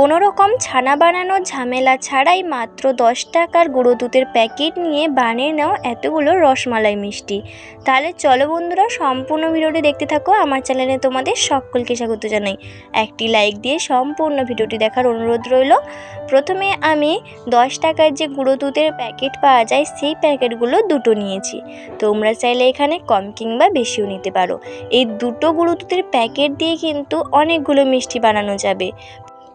কোনো রকম ছানা বানানোর ঝামেলা ছাড়াই মাত্র দশ টাকার গুঁড়ো দুধের প্যাকেট নিয়ে বানিয়ে নাও এতগুলো রসমালাই মিষ্টি। তাহলে চলো বন্ধুরা, সম্পূর্ণ ভিডিওটি দেখতে থাকো। আমার চ্যানেলে তোমাদের সকলকে স্বাগত জানাই। একটি লাইক দিয়ে সম্পূর্ণ ভিডিওটি দেখার অনুরোধ রইল। প্রথমে আমি দশ টাকার যে গুঁড়ো দুধের প্যাকেট পাওয়া যায়, সেই প্যাকেটগুলো দুটো নিয়েছি। তোমরা চাইলে এখানে কম কিংবা বেশিও নিতে পারো। এই দুটো গুঁড়ো দুধের প্যাকেট দিয়ে কিন্তু অনেকগুলো মিষ্টি বানানো যাবে।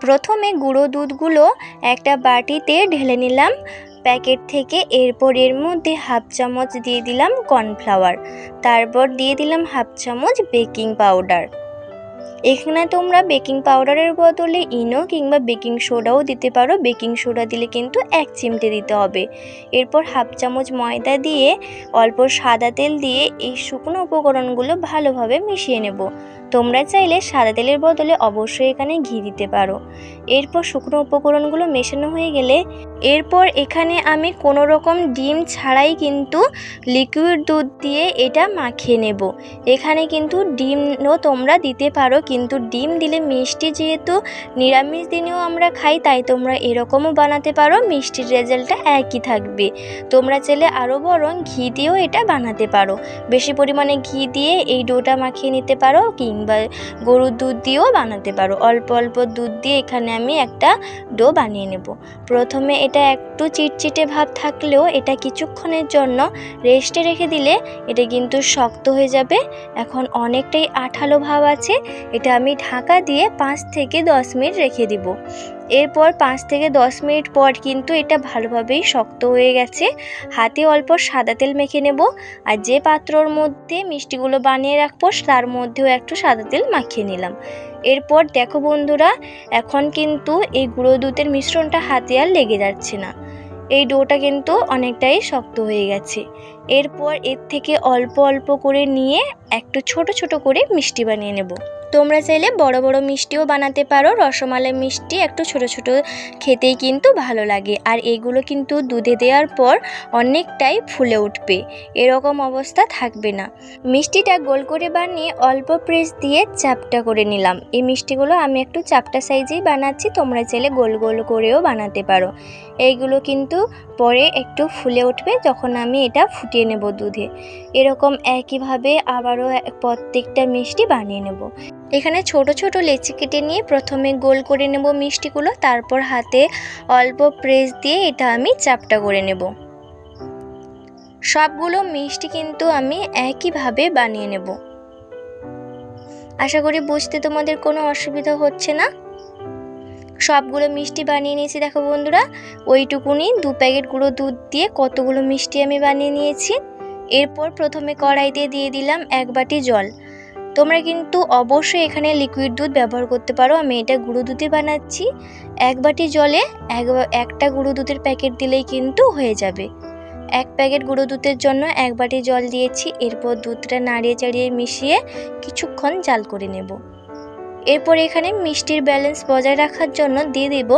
প্রথমে গুঁড়ো দুধগুলো একটা বাটিতে ঢেলে নিলাম। প্যাকেট থেকে এরপর এর মধ্যে হাফ চামচ দিয়ে দিলাম কর্নফ্লাওয়ার। তারপর দিয়ে দিলাম হাফ চামচ বেকিং পাউডার। এখানে তোমরা বেকিং পাউডারের বদলে ইনো কিংবা বেকিং সোডাও দিতে পারো। বেকিং সোডা দিলে কিন্তু এক চিমটে দিতে হবে। এরপর হাফ চামচ ময়দা দিয়ে অল্প সাদা তেল দিয়ে এই শুকনো উপকরণগুলো ভালোভাবে মিশিয়ে নেব। তোমরা চাইলে সাদা তেলের বদলে অবশ্যই এখানে ঘি দিতে পারো। এরপর শুকনো উপকরণগুলো মেশানো হয়ে গেলে এরপর এখানে আমি কোনো রকম ডিম ছাড়াই কিন্তু লিকুইড দুধ দিয়ে এটা মাখিয়ে নেব। এখানে কিন্তু ডিমও তোমরা দিতে পারো কিন্তু ডিম দিলে মিষ্টি যেহেতু নিরামিষ দিনেও আমরা খাই, তাই তোমরা এরকমও বানাতে পারো। মিষ্টির রেজাল্টটা একই থাকবে। তোমরা চাইলে আরও বরং ঘি দিয়েও এটা বানাতে পারো। বেশি পরিমাণে ঘি দিয়ে এই ডোটা মাখিয়ে নিতে পারো কিংবা গরুর দুধ দিয়েও বানাতে পারো। অল্প অল্প দুধ দিয়ে এখানে আমি একটা ডো বানিয়ে নেব। প্রথমে এটা একটু চিটচিটে ভাব থাকলেও এটা কিছুক্ষণের জন্য রেস্টে রেখে দিলে এটা কিন্তু শক্ত হয়ে যাবে। এখন অনেকটাই আঠালো ভাব আছে। এটা আমি ঢাকা দিয়ে পাঁচ থেকে দশ মিনিট রেখে দিব। এরপর পাঁচ থেকে দশ মিনিট পর কিন্তু এটা ভালোভাবেই শক্ত হয়ে গেছে। হাতে অল্প সাদা তেল মেখে নেব আর যে পাত্রর মধ্যে মিষ্টিগুলো বানিয়ে রাখব তার মধ্যেও একটু সাদা তেল মাখিয়ে নিলাম। এরপর দেখো বন্ধুরা, এখন কিন্তু এই গুঁড়ো দুধের মিশ্রণটা হাতে আর লেগে যাচ্ছে না। এই ডোটা কিন্তু অনেকটাই শক্ত হয়ে গেছে। এরপর এর থেকে অল্প অল্প করে নিয়ে একটু ছোট ছোট করে মিষ্টি বানিয়ে নেব। তোমরা চাইলে বড় বড় মিষ্টিও বানাতে পারো, রসমালাই মিষ্টি একটু ছোট ছোট খেতেই কিন্তু ভালো লাগে। আর এগুলো কিন্তু দুধে দেওয়ার পর অনেকটাই ফুলে উঠবে, এরকম অবস্থা থাকবে না। মিষ্টিটা গোল করে বানিয়ে অল্প প্রেস দিয়ে চাপটা করে নিলাম। এই মিষ্টিগুলো আমি একটু চাপটা সাইজেই বানাচ্ছি, তোমরা চাইলে গোল গোল করেও বানাতে পারো। এইগুলো কিন্তু পরে একটু ফুলে উঠবে যখন আমি এটা ফুটিয়ে নেব দুধে। এরকম একইভাবে আবারও প্রত্যেকটা মিষ্টি বানিয়ে নেব। এখানে ছোট ছোট লেচি কেটে নিয়ে প্রথমে গোল করে নেব মিষ্টিগুলো, তারপর হাতে অল্প প্রেস দিয়ে এটা আমি চাপটা করে নেব। সবগুলো মিষ্টি কিন্তু আমি একইভাবে বানিয়ে নেব। আশা করি বুঝতে তোমাদের কোনো অসুবিধা হচ্ছে না? সবগুলো মিষ্টি বানিয়ে নিয়েছি, দেখো বন্ধুরা। ওইটুকুনি দু প্যাকেট গুঁড়ো দুধ দিয়ে কতগুলো মিষ্টি আমি বানিয়ে নিয়েছি। এরপর প্রথমে কড়াইতে দিয়ে দিলাম এক বাটি জল। তোমরা কিন্তু অবশ্যই এখানে লিকুইড দুধ ব্যবহার করতে পারো। আমি এটা গুঁড়ো দুধে বানাচ্ছি। এক বাটি জলে এক একটা গুঁড়ো দুধের প্যাকেট দিলেই কিন্তু হয়ে যাবে। এক প্যাকেট গুঁড়ো দুধের জন্য এক বাটি জল দিয়েছি। এরপর দুধটা নাড়িয়ে চাড়িয়ে মিশিয়ে কিছুক্ষণ জাল করে নেব। এরপর এখানে মিষ্টির ব্যালেন্স বজায় রাখার জন্য দিয়ে দেব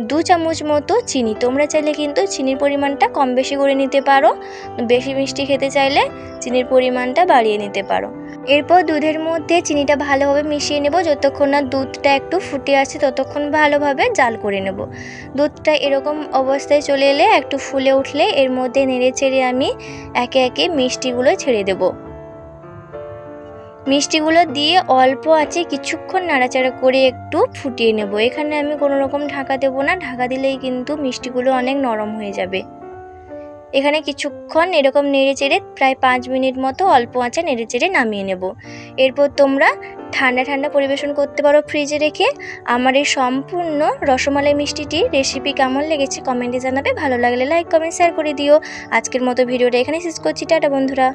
দু চামচ মতো চিনি। তোমরা চাইলে কিন্তু চিনির পরিমাণটা কম বেশি করে নিতে পারো। বেশি মিষ্টি খেতে চাইলে চিনির পরিমাণটা বাড়িয়ে নিতে পারো। এরপর দুধের মধ্যে চিনিটা ভালোভাবে মিশিয়ে নেব যতক্ষণ না দুধটা একটু ফুটে আসে ততক্ষণ ভালোভাবে জাল করে নেব। দুধটা এরকম অবস্থায় চলে এলে একটু ফুলে উঠলে এর মধ্যে নেড়ে চেড়ে আমি একে একে মিষ্টিগুলো ছেড়ে দেবো। মিষ্টিগুলো দিয়ে অল্প আছে, কিছুক্ষণ নাড়াচাড়া করে একটু ফুটিয়ে নেব। এখানে আমি কোনো রকম ঢাকা দেবো না, ঢাকা দিলেই কিন্তু মিষ্টিগুলো অনেক নরম হয়ে যাবে। এখানে কিছুক্ষণ এরকম নেড়ে চেড়ে প্রায় পাঁচ মিনিট মতো অল্প আঁচে নেড়ে চেড়ে নামিয়ে নেব। এরপর তোমরা ঠান্ডা ঠান্ডা পরিবেশন করতে পারো ফ্রিজে রেখে। আমার এই সম্পূর্ণ রসমালাই মিষ্টিটি রেসিপি কেমন লেগেছে কমেন্টে জানাবে। ভালো লাগলে লাইক কমেন্ট শেয়ার করে দিও। আজকের মতো ভিডিওটা এখানে শেষ করছি। টাটা বন্ধুরা।